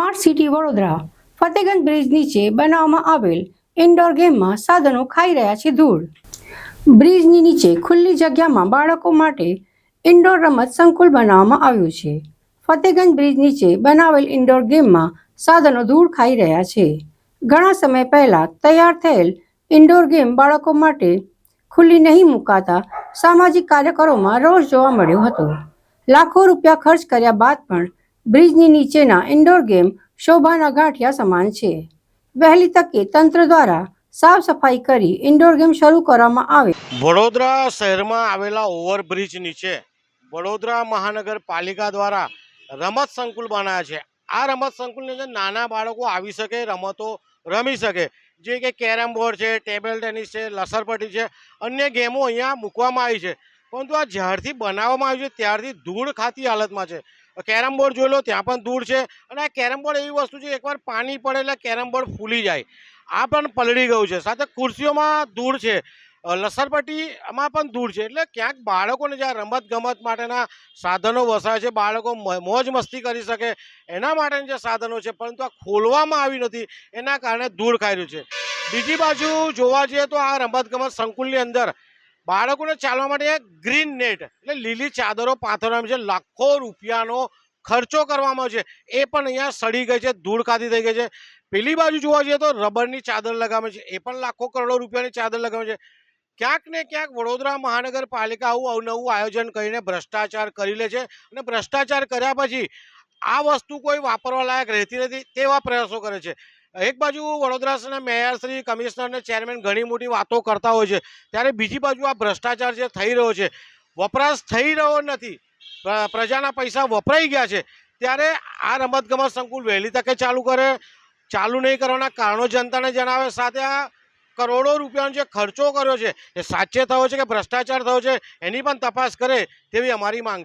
Smart city Vadodara Fatehganj bridge નીચે બનાવવામાં આવેલ ઇન્ડોર ગેમમાં સાધનો ખાઈ રહ્યા છે ધૂળ. બ્રિજની નીચે ખુલ્લી જગ્યામાં બાળકો માટે ઇન્ડોર રમત સંકુલ બનાવવામાં આવ્યું છે. ફતેગંજ બ્રિજ નીચે બનાવેલ ઇન્ડોર ગેમમાં સાધનો ધૂળ ખાઈ રહ્યા છે. ઘણા સમય પહેલા તૈયાર થયેલ ઇન્ડોર ગેમ બાળકો માટે ખુલ્લી નહીં મુકાતા સામાજિક કાર્યકરોમાં રોષ જોવા મળ્યો હતો. લાખો રૂપિયા ખર્ચ કર્યા બાદ પણ બ્રિજની નીચેના ઇન્ડોર ગેમ શોભાના ગાંઠિયા સમાન છે. વહેલી તકે તંત્ર દ્વારા સાફ સફાઈ કરી ઇન્ડોર ગેમ શરૂ કરવામાં આવે. વડોદરા શહેરમાં આવેલા ઓવરબ્રિજ નીચે વડોદરા મહાનગરપાલિકા દ્વારા રમત સંકુલ બનાવ્યા છે. આ રમત સંકુલની અંદર નાના બાળકો આવી શકે, રમતો રમી શકે. જે કે કેરમ બોર્ડ છે, ટેબલ ટેનિસ છે, લસરપટ્ટી છે, અન્ય ગેમો અહીંયા મૂકવામાં આવી છે. પરંતુ આ જ્યારથી બનાવવામાં આવ્યું છે, ત્યારથી ધૂળ ખાતી હાલતમાં છે. કેરમ બોર્ડ જોઈ લો, ત્યાં પણ ધૂળ છે. અને આ કેરમ બોર્ડ એવી વસ્તુ છે, એકવાર પાણી પડે એટલે કેરમ બોર્ડ ફૂલી જાય. આ પણ પલળી ગયું છે. સાથે ખુરશીઓમાં ધૂળ છે. લસરપટ્ટીમાં પણ ધૂળ છે. એટલે ક્યાંક બાળકોને જ્યાં રમત ગમત માટેના સાધનો વસાય છે, બાળકો મોજ મસ્તી કરી શકે એના માટેના જે સાધનો છે, પરંતુ આ ખોલવામાં આવી નથી. એના કારણે ધૂળ ખાઈ રહ્યું છે. બીજી બાજુ જોવા જઈએ તો આ રમત ગમત સંકુલની અંદર બાળકોને ચાલવા માટે ગ્રીન નેટ એટલે લીલી ચાદરો પાથરવામાં છે. લાખો રૂપિયાનો ખર્ચો કરવામાં છે. એ પણ અહીંયા સડી ગઈ છે, ધૂળ ખાતી થઈ ગઈ છે. પેલી બાજુ જોવા જઈએ તો રબરની ચાદર લગાવે છે. એ પણ લાખો કરોડો રૂપિયાની ચાદર લગાવે છે. ક્યાંક ને ક્યાંક વડોદરા મહાનગરપાલિકા આવું અવનવું આયોજન કરીને ભ્રષ્ટાચાર કરી લે છે. અને ભ્રષ્ટાચાર કર્યા પછી આ વસ્તુ કોઈ વાપરવા લાયક રહેતી નથી તેવા પ્રયાસો કરે છે. એક બાજુ વડોદરા મેયર શ્રી, કમિશનર અને ચેરમેન ઘણી મોટી વાતો કરતા હોય છે. ત્યારે બીજી બાજુ આ ભ્રષ્ટાચાર જે થઈ રહ્યો છે, વપરાશ થઈ રહ્યો નથી પ્ર- પ્રજાના પૈસા વપરાઈ ગયા છે, ત્યારે આ રમતગમત સંકુલ વહેલી તકે ચાલુ કરે, ચાલુ નહીં કરવાના કારણો જનતાને જણાવે, સાથે આ કરોડો રૂપિયાનો જે ખર્ચો કર્યો છે, એ સાચે થયો છે કે ભ્રષ્ટાચાર થયો છે, એની પણ તપાસ કરે તેવી અમારી માંગ